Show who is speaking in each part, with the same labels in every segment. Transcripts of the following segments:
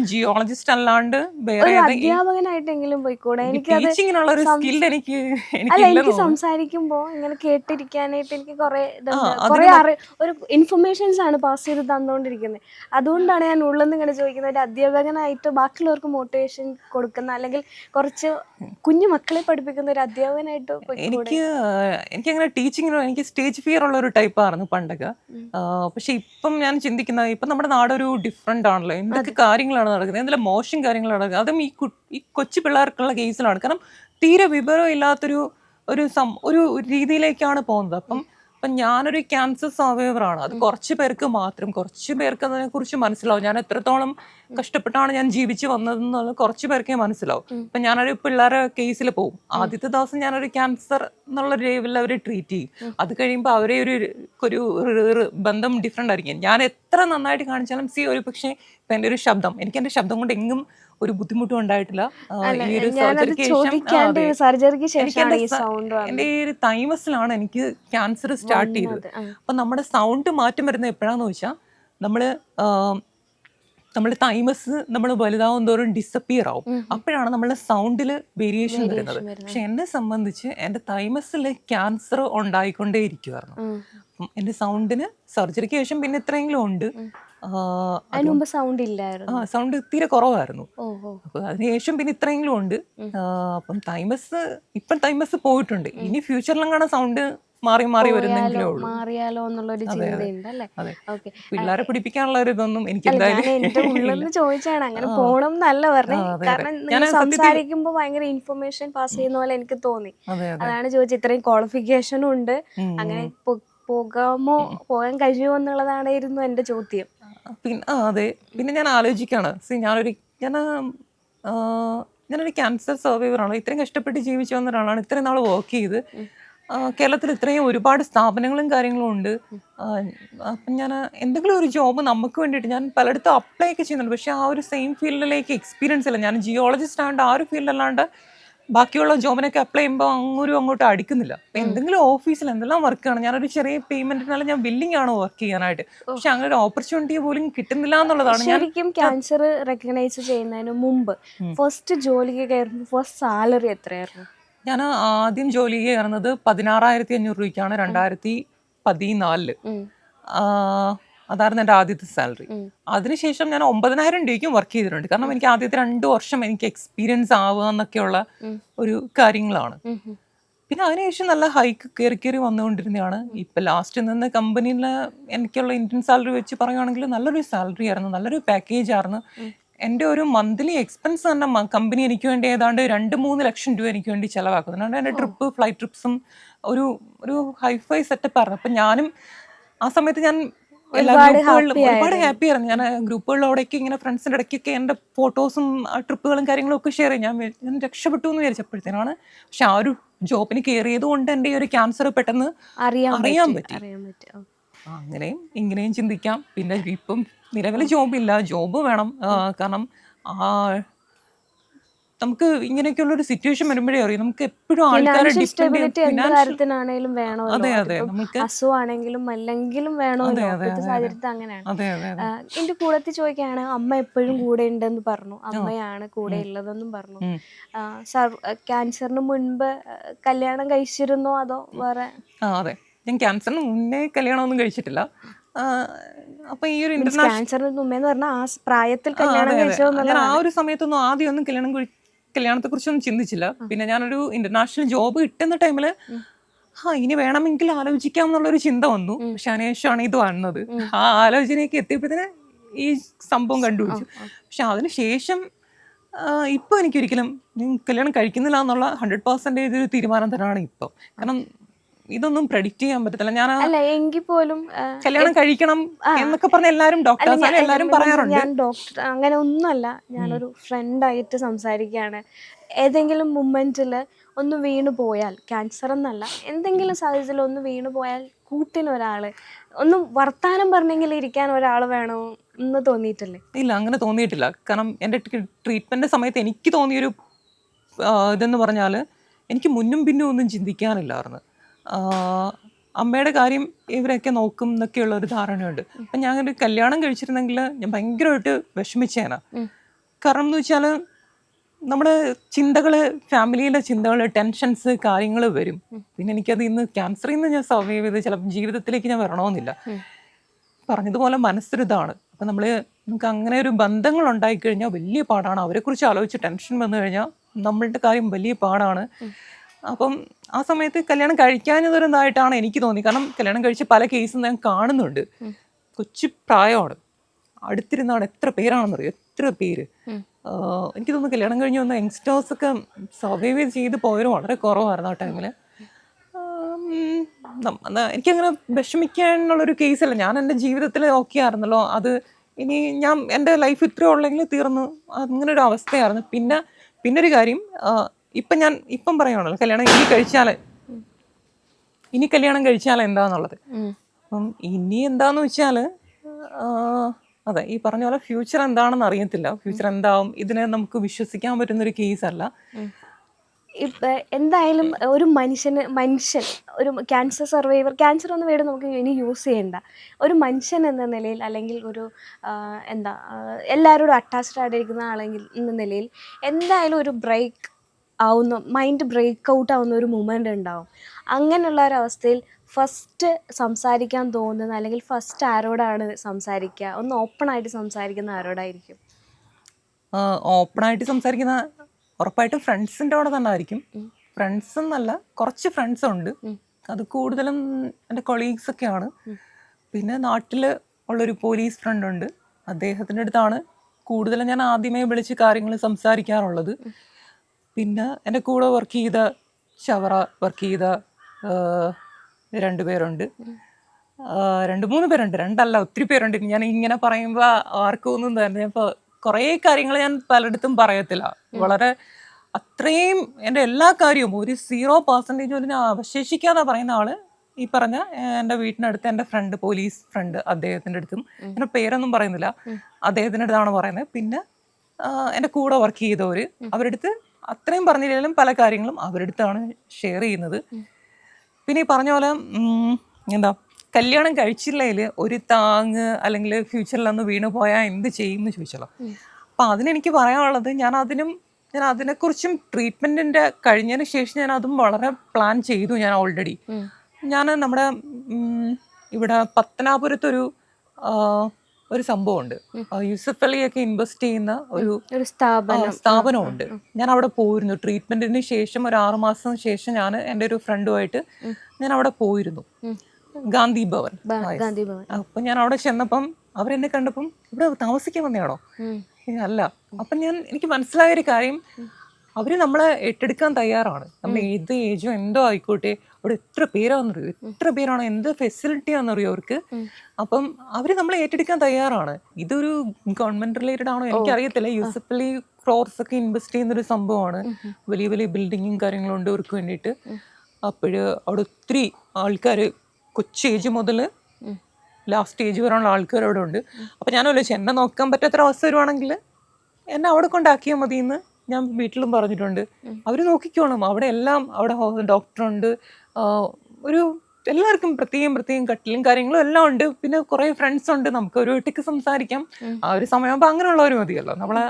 Speaker 1: ഇപ്പം ജിയോളജിസ്റ്റ് അല്ലാണ്ട് വേറെ
Speaker 2: അധ്യാപകനായിട്ടെങ്കിലും പോയിക്കൂടെ? എനിക്ക്
Speaker 1: ടീച്ചിങ്ങിനുള്ള ഒരു സ്കിൽ എനിക്ക്
Speaker 2: എനിക്ക് സംസാരിക്കുമ്പോ ഇങ്ങനെ കേട്ടിരിക്കാനായിട്ട് എനിക്ക് കുറെ കുറെ ഒരു ഇൻഫർമേഷൻസ് ആണ് പാസ് ചെയ്ത് തന്നുകൊണ്ടിരിക്കുന്നത് അതുകൊണ്ടാണ് ഞാൻ ഉള്ളെന്ന് ഇങ്ങനെ ചോദിക്കുന്നത് ഒരു അധ്യാപകനായിട്ട് ബാക്കിയുള്ളവർക്ക് മോട്ടിവേഷൻ കൊടുക്കുന്ന അല്ലെങ്കിൽ കുറച്ച് കുഞ്ഞു മക്കളെ പഠിപ്പിക്കുന്ന ഒരു അധ്യാപകനായിട്ട്
Speaker 1: എനിക്ക് എനിക്ക് അങ്ങനെ ടീച്ചിങ്ങിനോ എനിക്ക് സ്റ്റേജ് ഫിയർ ഉള്ള ഒരു ടൈപ്പ് ആയിരുന്നു പണ്ടൊക്കെ. പക്ഷെ ഇപ്പം ഞാൻ ചിന്തിക്കുന്നത് ഇപ്പം നമ്മുടെ നാടൊരു ഡിഫറെന്റ് ആണല്ലോ. എന്തൊക്കെ കാര്യങ്ങളാണ് നടക്കുന്നത്. എന്തെല്ലാം മോശം കാര്യങ്ങളാണ് നടക്കുന്നത്. അതും ഈ ഈ കൊച്ചു പിള്ളേർക്കുള്ള കേസിലാണ്. കാരണം തീരെ വിവരം ഇല്ലാത്തൊരു ഒരു സം ഒരു രീതിയിലേക്കാണ് പോകുന്നത്. അപ്പം അപ്പം ഞാനൊരു ക്യാൻസർ സർവൈവർ ആണ് അത് കുറച്ച് പേർക്ക് മാത്രം കുറച്ച് പേർക്ക് അതിനെ കുറിച്ച് മനസ്സിലാവും. ഞാൻ എത്രത്തോളം കഷ്ടപ്പെട്ടാണ് ഞാൻ ജീവിച്ച് വന്നതെന്നുള്ളത് കുറച്ച് പേർക്കേ മനസ്സിലാവും. അപ്പൊ ഞാനൊരു പിള്ളേരെ കേസിൽ പോകും ആദ്യത്തെ ദിവസം ഞാനൊരു ക്യാൻസർ എന്നുള്ള രീതിയിൽ അവരെ ട്രീറ്റ് ചെയ്യും. അത് കഴിയുമ്പോൾ അവരെ ഒരു ഒരു ബന്ധം ഡിഫറെന്റ് ആയിരിക്കും. ഞാൻ എത്ര നന്നായിട്ട് കാണിച്ചാലും സി ഒരു പക്ഷേ ഇപ്പം എന്റെ ഒരു ശബ്ദം എനിക്ക് എന്റെ ശബ്ദം കൊണ്ട് എങ്ങും ഒരു ബുദ്ധിമുട്ടും ഉണ്ടായിട്ടില്ല. ഈ ഒരു സർജറിക്ക് ശേഷം.
Speaker 2: സർജറിക്ക്
Speaker 1: എന്റെ
Speaker 2: ഈ
Speaker 1: ഒരു തൈമസിലാണ് എനിക്ക് ക്യാൻസർ സ്റ്റാർട്ട് ചെയ്തത്. അപ്പൊ നമ്മുടെ സൗണ്ട് മാറ്റം വരുന്നത് എപ്പോഴാന്ന് വെച്ചാൽ നമ്മൾ നമ്മുടെ തൈമസ് നമ്മൾ വലുതാവും തോറും ഡിസപ്പിയർ ആവും. അപ്പോഴാണ് നമ്മുടെ സൗണ്ടിൽ വേരിയേഷൻ വരുന്നത്. പക്ഷെ എന്നെ സംബന്ധിച്ച് എന്റെ തൈമസിൽ ക്യാൻസർ ഉണ്ടായിക്കൊണ്ടേ ഇരിക്കുമായിരുന്നു എന്റെ സൗണ്ടിന് സർജറിക്ക് ശേഷം പിന്നെ ഇത്രയെങ്കിലും ഉണ്ട്.
Speaker 2: ഉം.
Speaker 1: ആ,
Speaker 2: അതിന് സൗണ്ട് ഇല്ലായിരുന്നു.
Speaker 1: ആ സൗണ്ട് തീരെ കുറവായിരുന്നു. അപ്പോൾ അതിനുശേഷം പിന്നെ ഇത്രയെങ്കിലും ഉണ്ട്. അപ്പം തൈമസ് ഇപ്പം തൈമസ് പോയിട്ടുണ്ട്. ഇനി ഫ്യൂച്ചറിലും കാണാൻ സൗണ്ട് മാറി മാറി വരുന്നെങ്കിലേ ഉള്ളൂ.
Speaker 2: മാറിയാലോ എന്നുള്ളൊരു
Speaker 1: അതെ, അതെ.
Speaker 2: ചിന്തയുണ്ട് അല്ലേ? ഓക്കെ.
Speaker 1: പിള്ളേരെ പിടിപ്പിക്കാനുള്ള ഒരു ഇതൊന്നും എനിക്ക്
Speaker 2: എന്റെ ഉള്ളിൽ ചോദിച്ചാണ് അങ്ങനെ പോണം എന്നല്ല പറഞ്ഞേ.
Speaker 1: ആ, അതെ, അതെ.
Speaker 2: കാരണം
Speaker 1: ഞാൻ
Speaker 2: നിങ്ങൾ സംസാരിക്കുമ്പോ ഭയങ്കര ഇൻഫർമേഷൻ പാസ് ചെയ്യുന്ന പോലെ എനിക്ക് തോന്നി.
Speaker 1: അതെ അതെ.
Speaker 2: അതാണ് ചോദിച്ചത്. ഇത്രയും ക്വാളിഫിക്കേഷനും ഉണ്ട്. അങ്ങനെ പോകാമോ പോകാൻ കഴിയുമോ എന്നുള്ളതായിരുന്നു എന്റെ ചോദ്യം.
Speaker 1: പിന്നെ ആ അതെ. പിന്നെ ഞാൻ ആലോചിക്കുകയാണ് സി ഞാനൊരു ഞാൻ ഞാനൊരു ക്യാൻസർ സർവൈവർ ആണ്. ഇത്രയും കഷ്ടപ്പെട്ട് ജീവിച്ചു വന്ന ഒരാളാണ്. ഇത്രയും നാൾ വർക്ക് ചെയ്ത്. കേരളത്തിൽ ഇത്രയും ഒരുപാട് സ്ഥാപനങ്ങളും കാര്യങ്ങളും ഉണ്ട്. അപ്പം ഞാൻ എന്തെങ്കിലും ഒരു ജോബ് നമുക്ക് വേണ്ടിയിട്ട് ഞാൻ പലയിടത്തും അപ്ലൈ ഒക്കെ ചെയ്യുന്നുണ്ട്. പക്ഷേ ആ ഒരു സെയിം ഫീൽഡിലേക്ക് എക്സ്പീരിയൻസ് ഇല്ല. ഞാൻ ജിയോളജിസ്റ്റ് ആയതുകൊണ്ട് ആ ഒരു ഫീൽഡല്ലാണ്ട് ബാക്കിയുള്ള ജോബിനൊക്കെ അപ്ലൈ ചെയ്യുമ്പോൾ അങ്ങോട്ടും അങ്ങോട്ടും അടിക്കുന്നില്ല. എന്തെങ്കിലും ഓഫീസിൽ എന്തെല്ലാം വർക്കാണ് ഞാനൊരു ചെറിയ പേയ്മെന്റിനാലും ഞാൻ ബില്ലിംഗ് ആണ് വർക്ക് ചെയ്യാനായിട്ട്. പക്ഷെ അങ്ങനെ ഒരു ഓപ്പർച്യൂണിറ്റി പോലും കിട്ടുന്നില്ല എന്നുള്ളതാണ്
Speaker 2: ശരിക്കും ക്യാൻസർ റെക്കഗ്നൈസ് ചെയ്യുന്നതിന് മുമ്പ് ഫസ്റ്റ് ജോലിക്ക് കയറുമ്പോൾ ഫസ്റ്റ് സാലറി എത്രയായിരുന്നു?
Speaker 1: ഞാൻ ആദ്യം ജോലി കയറുന്നത് പതിനാറായിരത്തി അഞ്ഞൂറ് രൂപയ്ക്കാണ് രണ്ടായിരത്തി
Speaker 2: പതിനാലിൽ.
Speaker 1: അതായിരുന്നു എന്റെ ആദ്യത്തെ സാലറി. അതിനുശേഷം ഞാൻ ഒമ്പതിനായിരം രൂപയ്ക്കും വർക്ക് ചെയ്തിട്ടുണ്ട്. കാരണം എനിക്ക് ആദ്യത്തെ രണ്ട് വർഷം എനിക്ക് എക്സ്പീരിയൻസ് ആവുക എന്നൊക്കെയുള്ള ഒരു കാര്യങ്ങളാണ്. പിന്നെ അതിനുശേഷം നല്ല ഹൈക്ക് കയറി കയറി വന്നുകൊണ്ടിരുന്നതാണ്. ഇപ്പം ലാസ്റ്റ് നിന്ന് കമ്പനിയിൽ എനിക്കുള്ള ഇന്ത്യൻ സാലറി വെച്ച് പറയുകയാണെങ്കിൽ നല്ലൊരു സാലറി ആയിരുന്നു. നല്ലൊരു പാക്കേജ് ആയിരുന്നു. എന്റെ ഒരു മന്ത്ലി എക്സ്പെൻസ് തന്നെ കമ്പനി എനിക്ക് വേണ്ടി ഏതാണ്ട് രണ്ട് മൂന്ന് ലക്ഷം രൂപ എനിക്ക് വേണ്ടി ചിലവാക്കുന്നുണ്ട് എന്റെ ട്രിപ്പ് ഫ്ലൈറ്റ് ട്രിപ്സും ഒരു ഒരു ഹൈഫൈ സെറ്റപ്പ് ആയിരുന്നു. അപ്പം ഞാനും ആ സമയത്ത് ഞാൻ എല്ലാ ഗ്രൂപ്പുകളിലും ഒരുപാട് ഹാപ്പി ആയിരുന്നു. ഞാൻ ഗ്രൂപ്പുകളിലൂടെയൊക്കെ ഇങ്ങനെ ഫ്രണ്ട്സിന്റെ ഇടയ്ക്കൊക്കെ എന്റെ ഫോട്ടോസും ട്രിപ്പുകളും കാര്യങ്ങളും ഒക്കെ ഷെയർ ചെയ്യാൻ ഞാൻ ഞാൻ രക്ഷപ്പെട്ടു എന്ന് വിചാരിച്ചപ്പോഴത്തേനാണ് പക്ഷെ ആ ഒരു ജോബിന് കയറിയത് കൊണ്ട് എന്റെ ഈ ഒരു ക്യാൻസർ പെട്ടെന്ന്
Speaker 2: അറിയാൻ പറ്റി
Speaker 1: അങ്ങനെയും ഇങ്ങനെയും ചിന്തിക്കാം. പിന്നെ ഇപ്പം നിലവിൽ ജോബില്ല ജോബ് വേണം. കാരണം ആ നമുക്ക് ഇങ്ങനെയൊക്കെയുള്ള ഒരു സിറ്റുവേഷൻ വരുമ്പോഴേ അറിയാം. നമുക്ക് എപ്പോഴും ആൾക്കാരെ അതെ അതെ. നമുക്ക്
Speaker 2: അസുഖമാണെങ്കിലും അല്ലെങ്കിലും സാഹചര്യത്തിൽ അങ്ങനെയാണ്. എന്റെ കൂടത്തിൽ ചോദിക്കുകയാണ് അമ്മ എപ്പോഴും കൂടെ ഉണ്ടെന്ന് പറഞ്ഞു. അമ്മയാണ് കൂടെ ഉള്ളതെന്നും പറഞ്ഞു. സർ- ക്യാൻസറിന് മുൻപ് കല്യാണം കഴിച്ചിരുന്നോ അതോ വേറെ?
Speaker 1: ആ അതെ. ഞാൻ ക്യാൻസറിന് മുന്നേ കല്യാണമൊന്നും കഴിച്ചിട്ടില്ല. അപ്പൊ ഈ ഒരു ഇന്റർനാഷണൽ
Speaker 2: ആ പ്രായത്തിൽ കല്യാണം. കഴിച്ചോ
Speaker 1: ആ ഒരു സമയത്തൊന്നും ആദ്യം ഒന്നും കല്യാണം കല്യാണത്തെ കുറിച്ചൊന്നും ചിന്തിച്ചില്ല പിന്നെ ഞാനൊരു ഇന്റർനാഷണൽ ജോബ് കിട്ടുന്ന ടൈമിൽ ആ ഇനി വേണമെങ്കിൽ ആലോചിക്കാം എന്നുള്ളൊരു ചിന്ത വന്നു. പക്ഷെ അതിനുശേഷമാണ് ഇത് വന്നത്. ആ ആലോചനയൊക്കെ എത്തിയപ്പോഴത്തേന് ഈ സംഭവം കണ്ടുപിടിച്ചു. പക്ഷെ അതിനുശേഷം ഇപ്പൊ എനിക്കൊരിക്കലും കല്യാണം കഴിക്കുന്നില്ല എന്നുള്ള ഹൺഡ്രഡ് പെർസെന്റേജ് ഒരു തീരുമാനം തന്നെയാണ് ഇപ്പൊ. കാരണം ഇതൊന്നും പ്രെഡിക്റ്റ് ചെയ്യാൻ പറ്റത്തില്ല. ഞാൻ
Speaker 2: അല്ല എങ്കിൽ പോലും
Speaker 1: കല്യാണം കഴിക്കണം എന്നൊക്കെ പറഞ്ഞ എല്ലാരും ഡോക്ടേഴ്സ് എല്ലാരും പറയാറുണ്ട്.
Speaker 2: ഞാൻ ഡോക്ടർ അങ്ങനെ ഒന്നുമല്ല. ഞാനൊരു ഫ്രണ്ടായിട്ട് സംസാരിക്കുകയാണ്. ഏതെങ്കിലും മൊമെന്റിൽ ഒന്ന് വീണു പോയാൽ ക്യാൻസർ എന്നല്ല എന്തെങ്കിലും സാഹചര്യത്തിൽ ഒന്ന് വീണു പോയാൽ കൂട്ടിന് ഒരാൾ ഒന്ന് വർത്താനം പറഞ്ഞെങ്കിൽ ഇരിക്കാൻ ഒരാൾ വേണോ എന്ന് തോന്നിയിട്ടില്ലേ?
Speaker 1: ഇല്ല അങ്ങനെ തോന്നിയിട്ടില്ല. കാരണം എന്റെ ട്രീറ്റ്മെന്റ് സമയത്ത് എനിക്ക് തോന്നിയൊരു ഇതെന്ന് പറഞ്ഞാൽ എനിക്ക് മുന്നും പിന്നും ഒന്നും ചിന്തിക്കാനില്ലായിരുന്നു. അമ്മയുടെ കാര്യം ഇവരൊക്കെ നോക്കും എന്നൊക്കെയുള്ള ഒരു ധാരണയുണ്ട്. അപ്പം ഞാൻ ഒരു കല്യാണം കഴിച്ചിരുന്നെങ്കിൽ ഞാൻ ഭയങ്കരമായിട്ട് വിഷമിച്ചേന. കാരണം എന്ന് വെച്ചാൽ നമ്മുടെ ചിന്തകൾ ഫാമിലിയിലെ ചിന്തകൾ ടെൻഷൻസ് കാര്യങ്ങൾ വരും. പിന്നെ എനിക്കത് ഇന്ന് ക്യാൻസറിൽ നിന്ന് ഞാൻ സർവൈവ് ചെയ്ത് ചിലപ്പോൾ ജീവിതത്തിലേക്ക് ഞാൻ വരണമെന്നില്ല. പറഞ്ഞതുപോലെ മനസ്സൊരിതാണ് അപ്പം നമ്മൾ നമുക്ക് അങ്ങനെ ഒരു ബന്ധങ്ങൾ ഉണ്ടായിക്കഴിഞ്ഞാൽ വലിയ പാടാണ്. അവരെക്കുറിച്ച് ആലോചിച്ച് ടെൻഷൻ വന്നു കഴിഞ്ഞാൽ നമ്മളുടെ കാര്യം വലിയ പാടാണ്. അപ്പം ആ സമയത്ത് കല്യാണം കഴിക്കാഞ്ഞതൊരുതായിട്ടാണ് എനിക്ക് തോന്നി. കാരണം കല്യാണം കഴിച്ച് പല കേസും ഞാൻ കാണുന്നുണ്ട്. കൊച്ചു പ്രായമാണ്. അടുത്തിരുന്നാണ് എത്ര പേരാണെന്നറിയോ? എത്ര പേര്? എനിക്ക് തോന്നുന്നു കല്യാണം കഴിഞ്ഞ് വന്ന യങ്സ്റ്റേഴ്സ് ഒക്കെ സർവൈവ് ചെയ്ത് പോയവർ വളരെ കുറവായിരുന്നു ആ ടൈമിൽ എനിക്കങ്ങനെ വിഷമിക്കാനുള്ളൊരു കേസല്ല. ഞാൻ എന്റെ ജീവിതത്തിൽ ഓക്കെ ആയിരുന്നല്ലോ അത് ഇനി ഞാൻ എന്റെ ലൈഫ് ഇത്രയുള്ളെങ്കിൽ തീർന്നു. അങ്ങനെ ഒരു അവസ്ഥയായിരുന്നു പിന്നെ പിന്നെ ഒരു കാര്യം ഇപ്പം ഞാൻ ഇപ്പം പറയുകയാണല്ലോ കല്യാണം ഇനി കഴിച്ചാൽ ഇനി കല്യാണം കഴിച്ചാൽ എന്താന്നുള്ളത്. അപ്പം ഇനി എന്താന്ന് വെച്ചാൽ അതെ ഈ പറഞ്ഞ പോലെ ഫ്യൂച്ചർ എന്താണെന്ന് അറിയത്തില്ല. ഫ്യൂച്ചർ എന്താവും ഇതിനെ നമുക്ക് വിശ്വസിക്കാൻ പറ്റുന്ന ഒരു കേസ് അല്ല
Speaker 2: ഇപ്പൊ എന്തായാലും ഒരു മനുഷ്യന് മനുഷ്യൻ ഒരു ക്യാൻസർ സർവൈവർ ക്യാൻസർ എന്ന വേർഡ് നമുക്ക് ഇനി യൂസ് ചെയ്യണ്ട. ഒരു മനുഷ്യൻ എന്ന നിലയിൽ അല്ലെങ്കിൽ ഒരു എന്താ എല്ലാവരോടും അറ്റാച്ച്ഡ് ആയിട്ടിരിക്കുന്ന ആളെങ്കിൽ എന്ന നിലയിൽ എന്തായാലും ഒരു ബ്രേക്ക് ആവുന്ന മൈൻഡ് ബ്രേക്ക് ഔട്ട് ആവുന്ന ഒരു മൂമെന്റ് ഉണ്ടാവും. അങ്ങനെയുള്ള ഒരവസ്ഥയിൽ അവസ്ഥയിൽ ഫസ്റ്റ് സംസാരിക്കാൻ തോന്നുന്ന അല്ലെങ്കിൽ ഫസ്റ്റ് ആരോടാണ് സംസാരിക്കുക? ഒന്ന് ഓപ്പൺ ആയിട്ട് സംസാരിക്കുന്ന ആരോടായിരിക്കും?
Speaker 1: ഓപ്പണായിട്ട് സംസാരിക്കുന്ന ഉറപ്പായിട്ടും ഫ്രണ്ട്സിന്റെ കൂടെ തന്നെ ആയിരിക്കും. ഫ്രണ്ട്സ് എന്നല്ല കുറച്ച് ഫ്രണ്ട്സ് ഉണ്ട്. അത് കൂടുതലും എന്റെ കൊളീഗ്സ് ഒക്കെയാണ്. പിന്നെ നാട്ടിൽ ഉള്ളൊരു പോലീസ് ഫ്രണ്ട് ഉണ്ട്. അദ്ദേഹത്തിന്റെ അടുത്താണ് കൂടുതലും ഞാൻ ആദ്യമേ വിളിച്ച് കാര്യങ്ങൾ സംസാരിക്കാറുള്ളത്. പിന്നെ എന്റെ കൂടെ വർക്ക് ചെയ്ത ഷവറ വർക്ക് ചെയ്ത രണ്ട് പേരുണ്ട്. രണ്ട് മൂന്ന് പേരുണ്ട്. രണ്ടല്ല ഒത്തിരി പേരുണ്ട്. ഞാൻ ഇങ്ങനെ പറയുമ്പോൾ ആർക്കും ഒന്നും തന്നെ. ഇപ്പോൾ കുറേ കാര്യങ്ങൾ ഞാൻ പലയിടത്തും പറയത്തില്ല. വളരെ അത്രയും എന്റെ എല്ലാ കാര്യവും ഒരു സീറോ പെർസെന്റേജ് പോലും ഞാൻ അവശേഷിക്കാതെ പറയുന്ന ആൾ. ഈ പറഞ്ഞ എന്റെ വീട്ടിനടുത്ത് എന്റെ ഫ്രണ്ട് പോലീസ് ഫ്രണ്ട് അദ്ദേഹത്തിന്റെ അടുത്തും. എന്റെ പേരൊന്നും പറയുന്നില്ല. അദ്ദേഹത്തിന്റെ അടുത്താണ് പറയുന്നത്. പിന്നെ എന്റെ കൂടെ വർക്ക് ചെയ്തവർ അവരുടെ അടുത്ത് അത്രയും പറഞ്ഞില്ലെങ്കിലും പല കാര്യങ്ങളും അവരുടെ അടുത്താണ് ഷെയർ ചെയ്യുന്നത് പിന്നെ ഈ പറഞ്ഞ പോലെ എന്താ കല്യാണം കഴിച്ചില്ലെങ്കിൽ ഒരു താങ് അല്ലെങ്കിൽ ഫ്യൂച്ചറിൽ അന്ന് വീണ് പോയാൽ എന്ത് ചെയ്യും എന്ന് ചോദിച്ചല്ലോ അപ്പം അതിനെനിക്ക് പറയാനുള്ളത് ഞാൻ അതിനും ഞാൻ അതിനെക്കുറിച്ചും ട്രീറ്റ്മെന്റിന്റെ കഴിഞ്ഞതിന് ശേഷം ഞാൻ അതും വളരെ പ്ലാൻ ചെയ്തു ഞാൻ ഓൾറെഡി ഞാൻ നമ്മുടെ ഇവിടെ പത്തനാപുരത്തൊരു ഒരു സംഭവമുണ്ട്. യൂസഫ് അലിയൊക്കെ ഇൻവെസ്റ്റ് ചെയ്യുന്ന ഒരു സ്ഥാപനമുണ്ട്. ഞാൻ അവിടെ പോയിരുന്നു. ട്രീറ്റ്മെന്റിന് ശേഷം ഒരു ആറു മാസത്തിന് ശേഷം ഞാൻ എന്റെ ഒരു ഫ്രണ്ടുമായിട്ട് ഞാൻ അവിടെ പോയിരുന്നു. ഗാന്ധി ഭവൻ. അപ്പൊ ഞാൻ അവിടെ ചെന്നപ്പം അവരെന്നെ കണ്ടപ്പം ഇവിടെ താമസിക്കാൻ വന്നയാണോ അല്ല. അപ്പം ഞാൻ എനിക്ക് മനസ്സിലായ ഒരു കാര്യം അവർ നമ്മളെ ഏറ്റെടുക്കാൻ തയ്യാറാണ്. നമ്മൾ ഏത് ഏജോ എന്തോ ആയിക്കോട്ടെ അവിടെ എത്ര പേരാണെന്നറിയോ എത്ര പേരാണോ എന്ത് ഫെസിലിറ്റി ആണെന്നറിയോ അവർക്ക്? അപ്പം അവർ നമ്മളെ ഏറ്റെടുക്കാൻ തയ്യാറാണ്. ഇതൊരു ഗവൺമെന്റ് റിലേറ്റഡ് ആണോ എനിക്കറിയത്തില്ല. യൂസഫലി ക്രോർസ് ഒക്കെ ഇൻവെസ്റ്റ് ചെയ്യുന്ന ഒരു സംഭവമാണ് വലിയ വലിയ ബിൽഡിങ്ങും കാര്യങ്ങളും ഉണ്ട് അവർക്ക് വേണ്ടിയിട്ട്. അപ്പോഴ് അവിടെ ഒത്തിരി ആൾക്കാർ കൊച്ചു ഏജ് മുതൽ ലാസ്റ്റ് ഏജ് വരെയുള്ള ആൾക്കാർ അവിടെ ഉണ്ട് അപ്പം ഞാൻ ആലോചിച്ചു എന്നെ നോക്കാൻ പറ്റാത്ത അവസ്ഥ വരുവാണെങ്കിൽ എന്നെ അവിടെ കൊണ്ടാക്കിയാൽ മതി എന്ന് ഞാൻ വീട്ടിലും പറഞ്ഞിട്ടുണ്ട്. അവർ നോക്കിക്കോണം. അവിടെ എല്ലാം അവിടെ ഡോക്ടറുണ്ട് ഒരു എല്ലാവർക്കും പ്രത്യേകം പ്രത്യേകം കട്ടിലും കാര്യങ്ങളും എല്ലാം ഉണ്ട്. പിന്നെ കുറെ ഫ്രണ്ട്സ് ഉണ്ട്. നമുക്ക് ഒരു ഒറ്റയ്ക്ക് സംസാരിക്കാം. ആ ഒരു സമയമാകുമ്പോൾ അങ്ങനെയുള്ളവർ മതിയല്ലോ. നമ്മളെ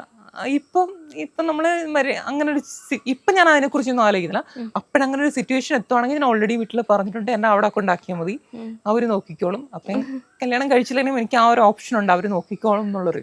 Speaker 1: ഇപ്പം ഇപ്പം നമ്മൾ അങ്ങനെ ഒരു ഇപ്പം ഞാൻ അതിനെക്കുറിച്ചൊന്നും ആലോചിക്കുന്നില്ല. അപ്പോഴങ്ങനെ ഒരു സിറ്റുവേഷൻ എത്തുവാണെങ്കിൽ ഞാൻ ഓൾറെഡി വീട്ടിൽ പറഞ്ഞിട്ടുണ്ട്. എന്നെ അവിടെ കൊണ്ടാക്കിയാൽ മതി. അവർ നോക്കിക്കോളും. അപ്പം കല്യാണം കഴിച്ചില്ലെങ്കിലും എനിക്ക് ആ ഒരു ഓപ്ഷൻ ഉണ്ട്. അവർ നോക്കിക്കോളും എന്നുള്ളൊരു